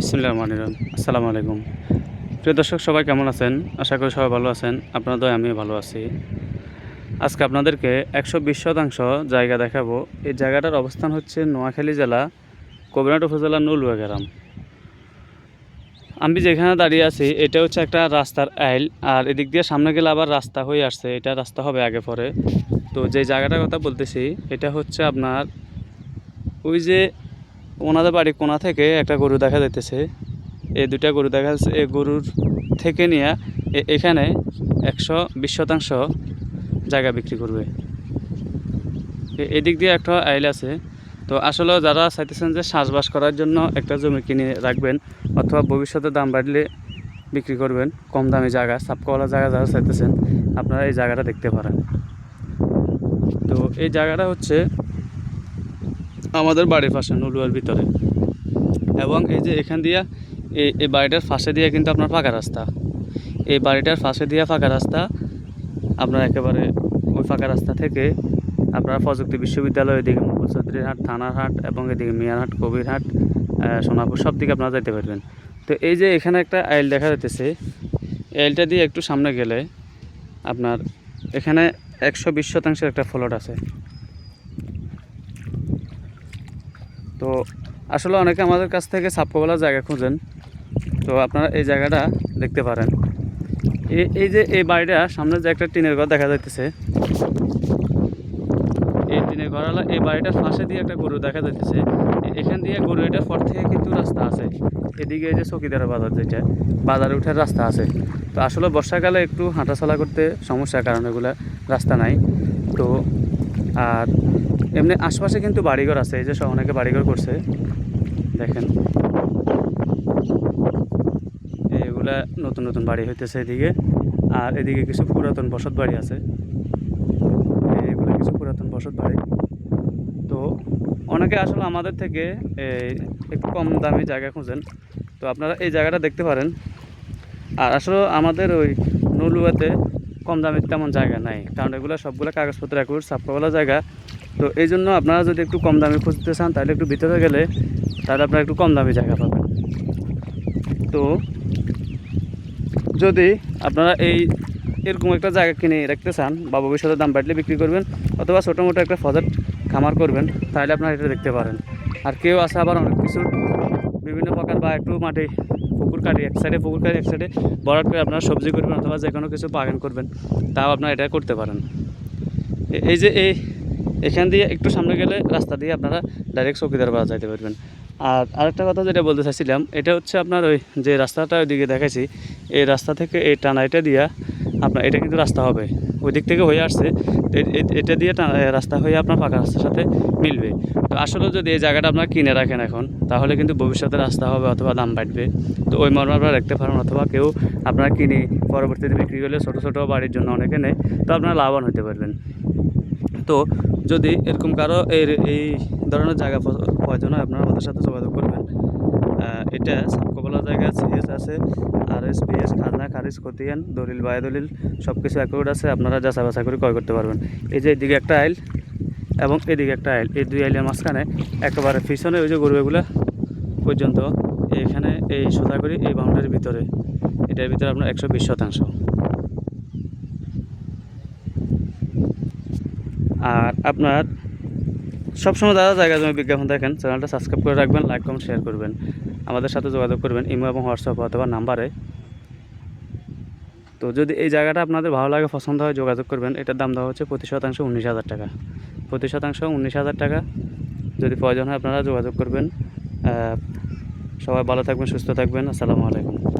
বিসমুল্লাহ আসসালামু আলাইকুম। প্রিয় দর্শক, সবাই কেমন আছেন? আশা করি সবাই ভালো আছেন। আপনাদের আমিও ভালো আছি। আজকে আপনাদেরকে একশো বিশ শতাংশ জায়গা দেখাবো। এই জায়গাটার অবস্থান হচ্ছে নোয়াখালী জেলা কবিরাট উপজেলা নলুয়া গ্রাম। আমি যেখানে দাঁড়িয়ে আছি, এটা হচ্ছে একটা রাস্তার আইল। আর এদিক দিয়ে সামনে গেলে আবার রাস্তা হয়ে আসছে। এটা রাস্তা হবে আগে পরে। তো যে জায়গাটার কথা বলতেছি, এটা হচ্ছে আপনার ওই যে ওনাদের বাড়ি কোনা থেকে একটা গরু দেখা যাইতেছে। এই দুটা গরু দেখা যাচ্ছে, এই গরুর থেকে নিয়ে এখানে একশো বিশ শতাংশ জায়গা বিক্রি করবে। এদিক দিয়ে একটা আইল আছে। তো আসলে যারা চাইতেছেন যে চাষবাস করার জন্য একটা জমি কিনে রাখবেন অথবা ভবিষ্যতে দাম বাড়লে বিক্রি করবেন, কম দামি জায়গা সাপকাওয়ালা জায়গা যারা চাইতেছেন, আপনারা এই জায়গাটা দেখতে পারেন। তো এই জায়গাটা হচ্ছে আমাদের বাড়ির পাশে, নলুয়ার ভিতরে। এবং এই যে এখান দিয়া এই বাড়িটার পাশে দিয়ে কিন্তু আপনার ফাঁকা রাস্তা। এই বাড়িটার পাশে দিয়ে ফাঁকা রাস্তা, আপনার একেবারে ওই ফাঁকা রাস্তা থেকে আপনারা প্রযুক্তি বিশ্ববিদ্যালয়, এদিকে মুকুল চৌধুরীর হাট, থানার হাট, এবং এদিকে মিয়ারহাট কবিরহাট সোনাপুর, সব দিকে আপনারা যেতে পারবেন। তো এই যে এখানে একটা আইল দেখা এই আইলটা দিয়ে একটু সামনে গেলে আপনার এখানে একশো বিশ শতাংশের একটা ফলট আছে। তো আসলে অনেকে আমাদের কাছ থেকে সাপকোবলা জায়গা খুঁজেন। তো আপনারা এই জায়গাটা দেখতে পারেন। এই এই যে এই বাড়িটা, সামনে যে একটা টিনের ঘর দেখা যাইতেছে। এই টিনের ঘরওয়ালা এই বাড়িটার পাশে দিয়ে একটা গরু দেখা যাইতেছে। এখান দিয়ে গরু এটার পর থেকে কিন্তু রাস্তা আছে। এদিকে এই যে চকিদার বাজার যেটা, বাজারে উঠার রাস্তা আছে। তো আসলে বর্ষাকালে একটু হাঁটাচলা করতে সমস্যার কারণ এগুলা রাস্তা নাই। তো আর এমনি আশপাশে কিন্তু বাড়িঘর আছে, এই যে সব অনেকে বাড়িঘর করছে। দেখেন। এগুলা নতুন নতুন বাড়ি হইতেছে এদিকে। আর এদিকে কিছু পুরাতন বসত বাড়ি আছে। এগুলো কিছু পুরাতন বসত বাড়ি। তো অনেকে আসলে আমাদের থেকে একটু কম দামি জায়গা খুঁজেন। তো আপনারা এই জায়গাটা দেখতে পারেন। আর আসলে আমাদের ওই নলুয়াতে কম দামের তেমন জায়গা নাই। কারণ এগুলো সবগুলো কাগজপত্র একুর সাপকাওয়ালা জায়গা। তো এই জন্য আপনারা যদি একটু কম দামে খুঁজতে চান, তাহলে একটু ভিতরে গেলে তাহলে আপনারা একটু কম দামি জায়গা পাবেন। তো যদি আপনারা এই এরকম একটা জায়গা কিনে রাখতে চান বা ভবিষ্যতে দাম বাড়লে বিক্রি করবেন, অথবা ছোটো মোটো একটা ফজর খামার করবেন, তাহলে আপনারা এটা দেখতে পারেন। আর কেউ আছে আবার অনেক কিছু, বিভিন্ন প্রকার বা একটু মাটি পুকুর কাটি এক সাইডে পুকুর কাটি এক সাইডে বরাট করে আপনারা সবজি করবেন অথবা যে কোনো কিছু বাগান করবেন, তাও আপনারা এটা করতে পারেন। এই যে এই এখান দিয়ে একটু সামনে গেলে রাস্তা দিয়ে আপনারা ডাইরেক্ট চৌকিদার বাজার যাইতে পারবেন। আর আরেকটা কথা যেটা বলতে চাইছিলাম, এটা হচ্ছে আপনার ওই যে রাস্তাটা ওইদিকে দেখাইছি, এই রাস্তা থেকে এই টানাইটা দিয়া আপনার, এটা কিন্তু রাস্তা হবে। ওই দিক থেকে হয়ে আসছে। এটা দিয়ে রাস্তা হয়ে আপনার পাকা রাস্তার সাথে মিলবে। তো আসলে যদি এই জায়গাটা আপনারা কিনে রাখেন এখন, তাহলে কিন্তু ভবিষ্যতে রাস্তা হবে অথবা দাম বাড়বে। তো ওই মর্মে আপনারা রাখতে পারেন, অথবা কেউ আপনারা কিনে পরবর্তীতে বিক্রি করলে ছোটো ছোটো বাড়ির জন্য অনেকে নেয়, তো আপনারা লাভবান হতে পারবেন। তো যদি এরকম কারও এই এই ধরনের জায়গা প্রয়োজন হয়, আপনারা আমাদের সাথে যোগাযোগ করবেন। এটা সাপকবলা জায়গা সিএস আছে আর এস পিএস খাজনা খারিজ, খতিয়ান, দলিল বায় দলিল সব কিছু অ্যাকাউন্ট আছে, আপনারা যাচাই বাছাই করে ক্রয় করতে পারবেন। এই যে এদিকে একটা আইল এবং এদিকে একটা আইল, এই দুই আইলের মাঝখানে একেবারে পিছনে ওই যে গরুগুলা পর্যন্ত, এখানে এই সোজা করে এই বাউন্ডারির ভিতরে, এটার ভিতরে আপনার একশো বিশ শতাংশ। আর আপনার সবসময় দাদা জায়গা জমি বিজ্ঞাপন দেখেন, চ্যানেলটা সাবস্ক্রাইব করে রাখবেন লাইক কমেন্ট শেয়ার করবেন। আমাদের সাথে যোগাযোগ করবেন ইমো এবং হোয়াটসঅ্যাপ অথবা নাম্বারে। তো যদি এই জায়গাটা আপনাদের ভালো লাগে, পছন্দ হয়, যোগাযোগ করবেন। এটার দাম দেওয়া হচ্ছে প্রতি শতাংশ উনিশ হাজার টাকা। প্রতি শতাংশ উনিশ হাজার টাকা। যদি প্রয়োজন হয় আপনারা যোগাযোগ করবেন। সবাই ভালো থাকবেন, সুস্থ থাকবেন। আসসালামু আলাইকুম।